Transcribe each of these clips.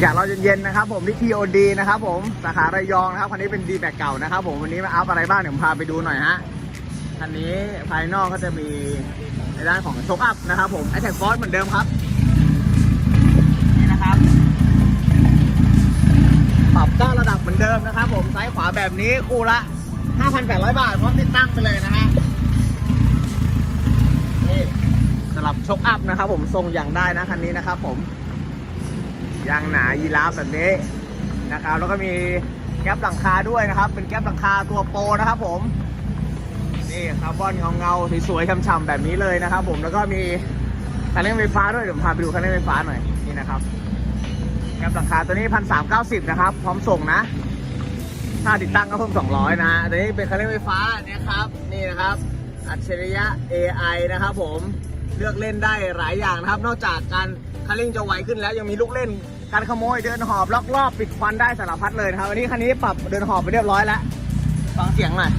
ากาศเราเย็นๆนะครับผมที่ TOD นะครับผมสาขาระยองนะครับคันนี้เป็นดีแบกเก่านะครับผมวันนี้มาอัพอะไรบ้างเดี๋ยวผมพาไปดูหน่อยฮะคันนี้ภายนอกก็จะมีในด้านของโชคอัพนะครับผมไอแท็กฟอร์เหมือนเดิมครับนี่นะครับ ปรับก้าระดับเหมือนเดิมนะครับ ผมซ้ายขวาแบบนี้คู่ละ 5,800 บาทพร้อมติดตั้งไปเลยนะฮะนี่สำหรับโชกอัพนะครับผมทรงอย่างได้นะคันนี้นะครับผม ยางหนายีราฟแบบนี้นะครับ แล้วก็มีแก๊ปหลังคาด้วยนะครับ เป็นแก๊ปหลังคาตัวโปรนะครับผมนี่คาร์บอนเงาๆสวยๆช่ำๆแบบนี้เลยนะครับ ผมแล้วก็มีคันเร่งไฟฟ้าด้วยเดี๋ยวผมพาไปดูคันเร่งไฟฟ้าหน่อยนี่นะครับแก๊ปหลังคาตัวนี้พันสามเก้าสิบนะครับ พร้อมส่งนะค่าติดตั้งก็เพิ่มสองร้อยนะฮะตัวนี้เป็นคันเร่งไฟฟ้านี่ครับ นี่นะครับ อัจฉริยะ AI นะครับผม เลือกเล่นได้หลายอย่างนะครับ นอกจากการคันเร่งจะไวขึ้นแล้วยังมีลูกเล่น การขโมยเดินหอบล็อกรอบปิดควันได้สารพัดเลยนะครับวันนี้คันนี้ปรับเดินหอบไปเรียบร้อยแล้วฟังเสียงหน่อย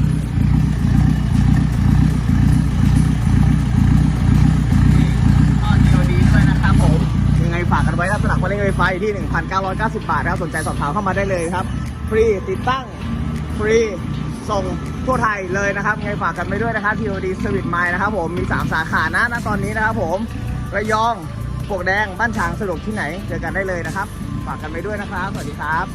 ก็เดียวดีด้วยนะครับผมยังไงฝากกันไว้ถ้าสมัครมาเล่นไฟฟ้าอยู่ที่ 1,990 บาทนะครับสนใจสอบถามเข้ามาได้เลยครับ ฟรีติดตั้ง ฟรี ส่งทั่วไทยเลยนะครับไงฝากกันไปด้วยนะครับ TOD Service Mile นะครับผมมี 3 สาขานะณตอนนี้นะครับผมระยองปวกแดงบ้านฉางสะดวกที่ไหนเจอกันได้เลยนะครับ ฝากกันไปด้วยนะครับ สวัสดีครับ